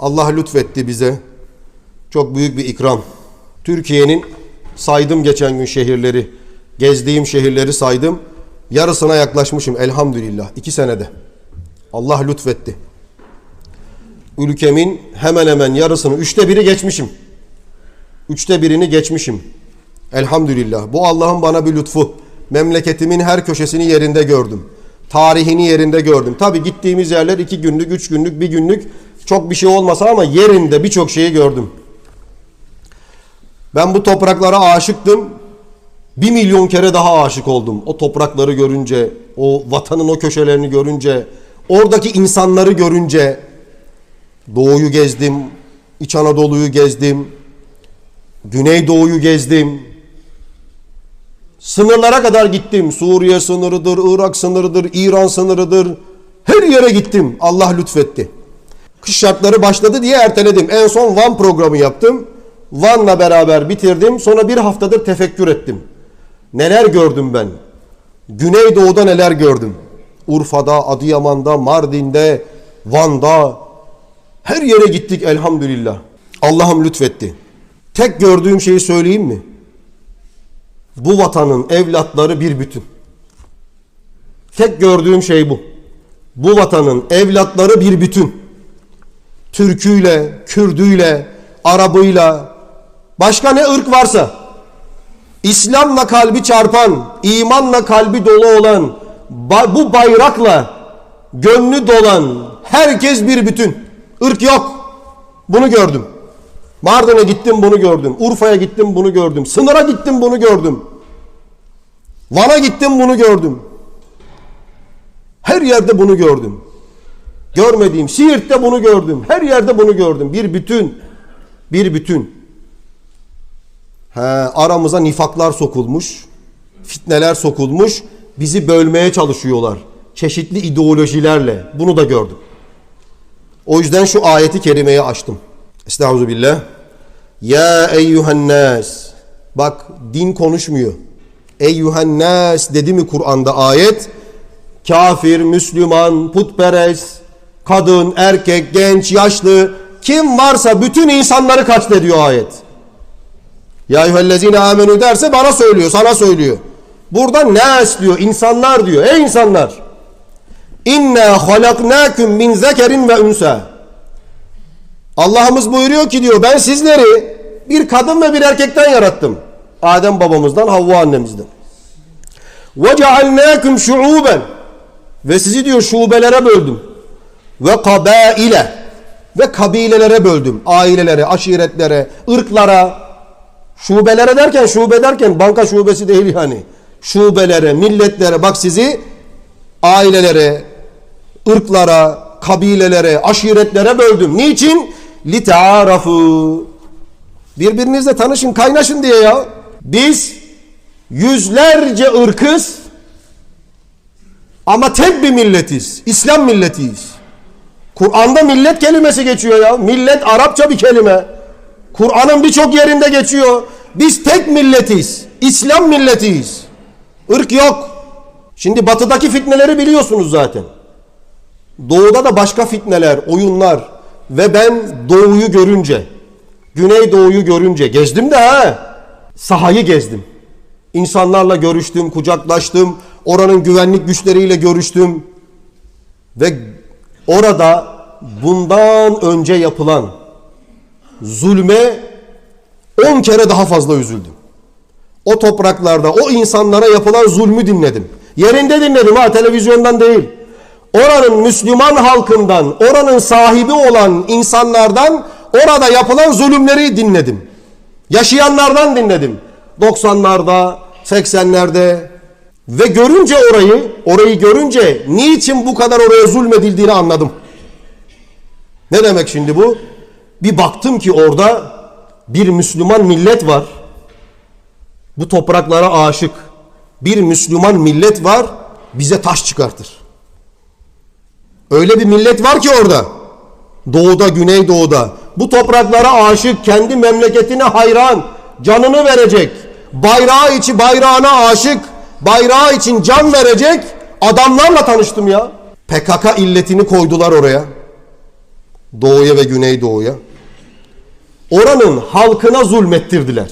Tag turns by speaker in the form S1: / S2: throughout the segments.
S1: Allah lütfetti bize. Çok büyük bir ikram. Türkiye'nin saydım geçen gün şehirleri, gezdiğim şehirleri saydım. Yarısına yaklaşmışım elhamdülillah. iki senede. Allah lütfetti. Ülkemin hemen hemen yarısını, üçte biri geçmişim. Üçte birini geçmişim. Elhamdülillah. Bu Allah'ın bana bir lütfu. Memleketimin her köşesini yerinde gördüm. Tarihini yerinde gördüm. Tabi gittiğimiz yerler iki günlük, üç günlük, bir günlük çok bir şey olmasa ama yerinde birçok şeyi gördüm. Ben bu topraklara aşıktım. Bir milyon kere daha aşık oldum. O toprakları görünce, o vatanın o köşelerini görünce, oradaki insanları görünce Doğuyu gezdim, İç Anadolu'yu gezdim, Güneydoğu'yu gezdim. Sınırlara kadar gittim. Suriye sınırıdır, Irak sınırıdır, İran sınırıdır. Her yere gittim. Allah lütfetti. Kış şartları başladı diye erteledim. En son Van programı yaptım. Van'la beraber bitirdim. Sonra bir haftadır tefekkür ettim. Neler gördüm ben? Güneydoğu'da neler gördüm? Urfa'da, Adıyaman'da, Mardin'de, Van'da, her yere gittik elhamdülillah. Allah'ım lütfetti. Tek gördüğüm şeyi söyleyeyim mi? Bu vatanın evlatları bir bütün. Tek gördüğüm şey bu. Bu vatanın evlatları bir bütün. Türküyle, Kürdüyle, Arabıyla, başka ne ırk varsa, İslam'la kalbi çarpan, imanla kalbi dolu olan, bu bayrakla gönlü dolan herkes bir bütün. Irk yok. Bunu gördüm. Mardin'e gittim bunu gördüm. Urfa'ya gittim bunu gördüm. Sınır'a gittim bunu gördüm. Van'a gittim bunu gördüm. Her yerde bunu gördüm. Görmediğim Siirt'te bunu gördüm. Her yerde bunu gördüm. Bir bütün. Bir bütün. He, aramıza nifaklar sokulmuş. Fitneler sokulmuş. Bizi bölmeye çalışıyorlar. Çeşitli ideolojilerle. Bunu da gördüm. O yüzden şu ayeti kerimeyi açtım. Estağfirullah. Ya eyyühen nas. Bak din konuşmuyor. Eyyühen nas dedi mi Kur'an'da ayet? Kafir, Müslüman, putperest, kadın, erkek, genç, yaşlı kim varsa bütün insanları kastediyor ayet. Ya eyyühellezine amenü derse bana söylüyor, sana söylüyor. Burada nas diyor, insanlar diyor. Ey insanlar! İnna halaknakum min zekerin ve unsa. Allah'ımız buyuruyor ki diyor ben sizleri bir kadın ve bir erkekten yarattım. Adem babamızdan, Havva annemizden. Ve cealnakum şuuben ve sizi diyor şubelere böldüm. Ve kabaile ve kabilelere böldüm. Ailelere, aşiretlere, ırklara, şubelere derken şube derken banka şubesi değil yani. Şubelere, milletlere bak sizi ailelere, ırklara, kabilelere, aşiretlere böldüm. Niçin? Litearafu. Birbirinizle tanışın, kaynaşın diye ya. Biz yüzlerce ırkız ama tek bir milletiz. İslam milletiyiz. Kur'an'da millet kelimesi geçiyor ya. Millet Arapça bir kelime. Kur'an'ın birçok yerinde geçiyor. Biz tek milletiz. İslam milletiyiz. Irk yok. Şimdi batıdaki fitneleri biliyorsunuz zaten. Doğuda da başka fitneler, oyunlar ve ben doğuyu görünce, güneydoğuyu görünce gezdim de ha, sahayı gezdim. İnsanlarla görüştüm, kucaklaştım, oranın güvenlik güçleriyle görüştüm ve orada bundan önce yapılan zulme on kere daha fazla üzüldüm. O topraklarda o insanlara yapılan zulmü dinledim. Yerinde dinledim ha televizyondan değil. Oranın Müslüman halkından, oranın sahibi olan insanlardan orada yapılan zulümleri dinledim. Yaşayanlardan dinledim. 90'larda, 80'lerde ve görünce orayı, orayı görünce niçin bu kadar oraya zulmedildiğini anladım. Ne demek şimdi bu? Bir baktım ki orada bir Müslüman millet var. Bu topraklara aşık bir Müslüman millet var bize taş çıkartır. Öyle bir millet var ki orada. Doğuda, Güneydoğu'da. Bu topraklara aşık, kendi memleketine hayran, canını verecek. Bayrağı içi bayrağına aşık, bayrağı için can verecek adamlarla tanıştım ya. PKK illetini koydular oraya. Doğuya ve Güneydoğu'ya. Oranın halkına zulmettirdiler.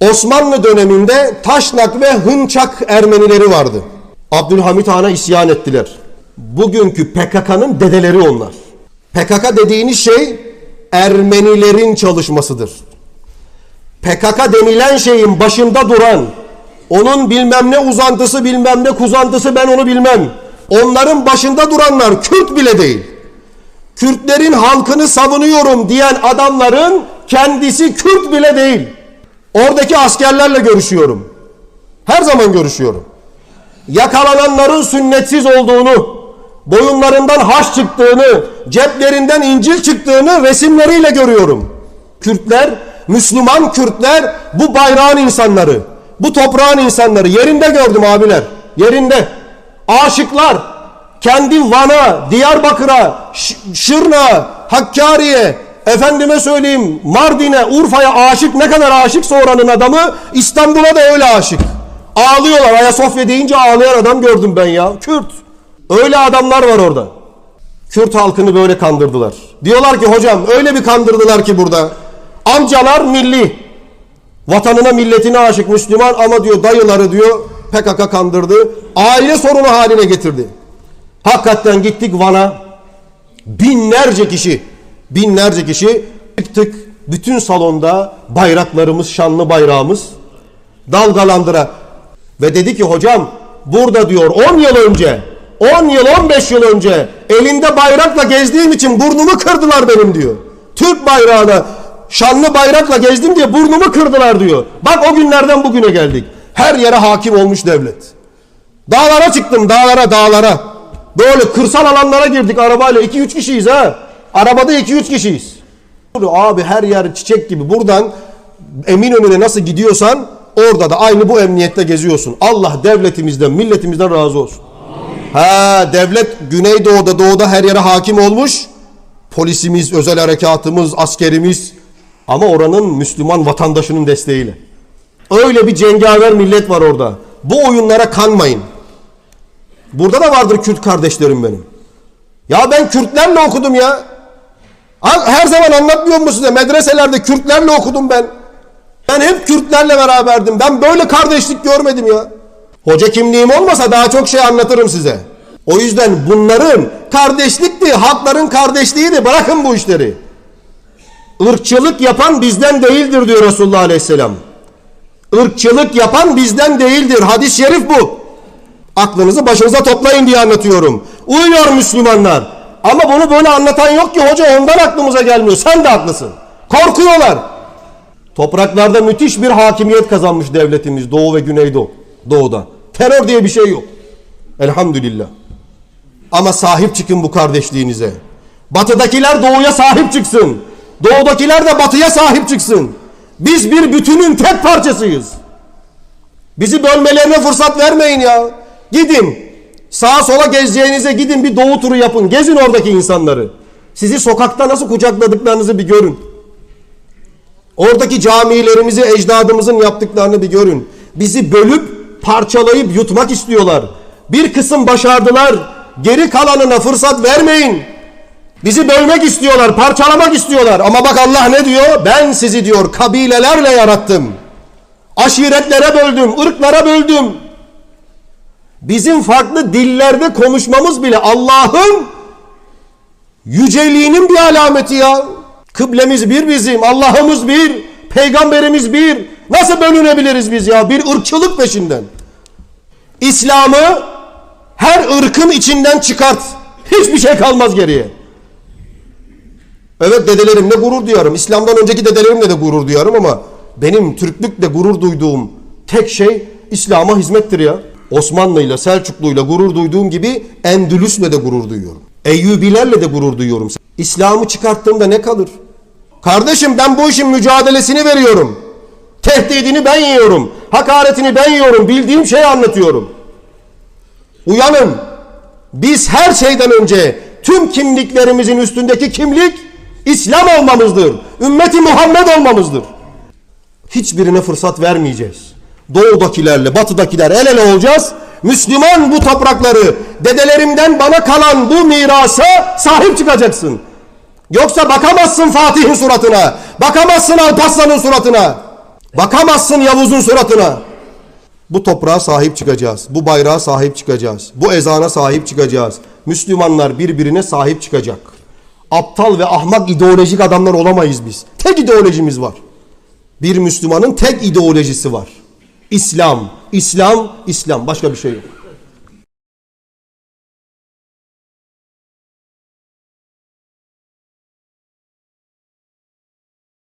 S1: Osmanlı döneminde Taşnak ve Hınçak Ermenileri vardı. Abdülhamit Han'a isyan ettiler. Bugünkü PKK'nın dedeleri onlar. PKK dediğiniz şey Ermenilerin çalışmasıdır. PKK denilen şeyin başında duran, onun bilmem ne uzantısı bilmem ne kuzantısı ben onu bilmem. Onların başında duranlar Kürt bile değil. Kürtlerin halkını savunuyorum diyen adamların kendisi Kürt bile değil. Oradaki askerlerle görüşüyorum. Her zaman görüşüyorum. Yakalananların sünnetsiz olduğunu, boyunlarından haş çıktığını, ceplerinden incil çıktığını resimleriyle görüyorum. Kürtler, Müslüman Kürtler bu bayrağın insanları, bu toprağın insanları. Yerinde gördüm abiler, yerinde. Aşıklar, kendi Van'a, Diyarbakır'a, Ş- Şırnak'a, Hakkari'ye, efendime söyleyeyim Mardin'e, Urfa'ya aşık ne kadar aşıksa oranın adamı İstanbul'a da öyle aşık. Ağlıyorlar. Ayasofya deyince ağlayan adam gördüm ben ya. Kürt. Öyle adamlar var orada. Kürt halkını böyle kandırdılar. Diyorlar ki hocam öyle bir kandırdılar ki burada. Amcalar milli. Vatanına milletine aşık Müslüman ama diyor dayıları diyor PKK kandırdı. Aile sorunu haline getirdi. Hakikaten gittik Van'a. Binlerce kişi, binlerce kişi tık bütün salonda bayraklarımız, şanlı bayrağımız dalgalandıra. Ve dedi ki hocam burada diyor 10 yıl önce, 10 yıl 15 yıl önce elinde bayrakla gezdiğim için burnumu kırdılar benim diyor. Türk bayrağına şanlı bayrakla gezdim diye burnumu kırdılar diyor. Bak o günlerden bugüne geldik. Her yere hakim olmuş devlet. Dağlara çıktım dağlara dağlara. Böyle kırsal alanlara girdik arabayla 2-3 kişiyiz ha. Arabada 2-3 kişiyiz. Abi her yer çiçek gibi buradan Eminönü'ne nasıl gidiyorsan orada da aynı bu emniyette geziyorsun. Allah devletimizden milletimizden razı olsun. Ha devlet Güneydoğu'da doğuda her yere hakim olmuş. Polisimiz, özel harekatımız, askerimiz ama oranın Müslüman vatandaşının desteğiyle. Öyle bir cengaver millet var orada. Bu oyunlara kanmayın. Burada da vardır Kürt kardeşlerim benim. Ya ben Kürtlerle okudum ya. Her zaman anlatmıyor mu size? Medreselerde Kürtlerle okudum ben. Ben hep Kürtlerle beraberdim. Ben böyle kardeşlik görmedim ya. Hoca kimliğim olmasa daha çok şey anlatırım size. O yüzden bunların kardeşlikti, halkların kardeşliğiydi. Bırakın bu işleri. Irkçılık yapan bizden değildir diyor Resulullah Aleyhisselam. Irkçılık yapan bizden değildir. Hadis-i şerif bu. Aklınızı başınıza toplayın diye anlatıyorum. Uyuyor Müslümanlar. Ama bunu böyle anlatan yok ki hoca ondan aklımıza gelmiyor. Sen de haklısın. Korkuyorlar. Topraklarda müthiş bir hakimiyet kazanmış devletimiz Doğu ve Güneydoğu. Doğuda. Terör diye bir şey yok. Elhamdülillah. Ama sahip çıkın bu kardeşliğinize. Batıdakiler doğuya sahip çıksın. Doğudakiler de batıya sahip çıksın. Biz bir bütünün tek parçasıyız. Bizi bölmelerine fırsat vermeyin ya. Gidin. Sağa sola gezeceğinize gidin bir doğu turu yapın. Gezin oradaki insanları. Sizi sokakta nasıl kucakladıklarınızı bir görün. Oradaki camilerimizi ecdadımızın yaptıklarını bir görün. Bizi bölüp parçalayıp yutmak istiyorlar. Bir kısım başardılar. Geri kalanına fırsat vermeyin. Bizi bölmek istiyorlar, parçalamak istiyorlar. Ama bak Allah ne diyor? Ben sizi diyor kabilelerle yarattım. Aşiretlere böldüm, ırklara böldüm. Bizim farklı dillerde konuşmamız bile Allah'ın yüceliğinin bir alameti ya. Kıblemiz bir bizim, Allah'ımız bir, peygamberimiz bir. Nasıl bölünebiliriz biz ya? Bir ırkçılık peşinden. İslam'ı her ırkın içinden çıkart. Hiçbir şey kalmaz geriye. Evet dedelerimle gurur duyarım. İslam'dan önceki dedelerimle de gurur duyarım ama benim Türklükle gurur duyduğum tek şey İslam'a hizmettir ya. Osmanlı'yla, Selçuklu'yla gurur duyduğum gibi Endülüs'le de gurur duyuyorum. Eyyubilerle de gurur duyuyorum. İslam'ı çıkarttığımda ne kalır? Kardeşim ben bu işin mücadelesini veriyorum. Tehdidini ben yiyorum. Hakaretini ben yiyorum. Bildiğim şeyi anlatıyorum. Uyanın. Biz her şeyden önce tüm kimliklerimizin üstündeki kimlik İslam olmamızdır. Ümmeti Muhammed olmamızdır. Hiçbirine fırsat vermeyeceğiz. Doğudakilerle, batıdakiler el ele olacağız. Müslüman bu toprakları, dedelerimden bana kalan bu mirasa sahip çıkacaksın. Yoksa bakamazsın Fatih'in suratına. Bakamazsın Alparslan'ın suratına. Bakamazsın Yavuz'un suratına. Bu toprağa sahip çıkacağız. Bu bayrağa sahip çıkacağız. Bu ezana sahip çıkacağız. Müslümanlar birbirine sahip çıkacak. Aptal ve ahmak ideolojik adamlar olamayız biz. Tek ideolojimiz var. Bir Müslümanın tek ideolojisi var. İslam, İslam, İslam. Başka bir şey yok.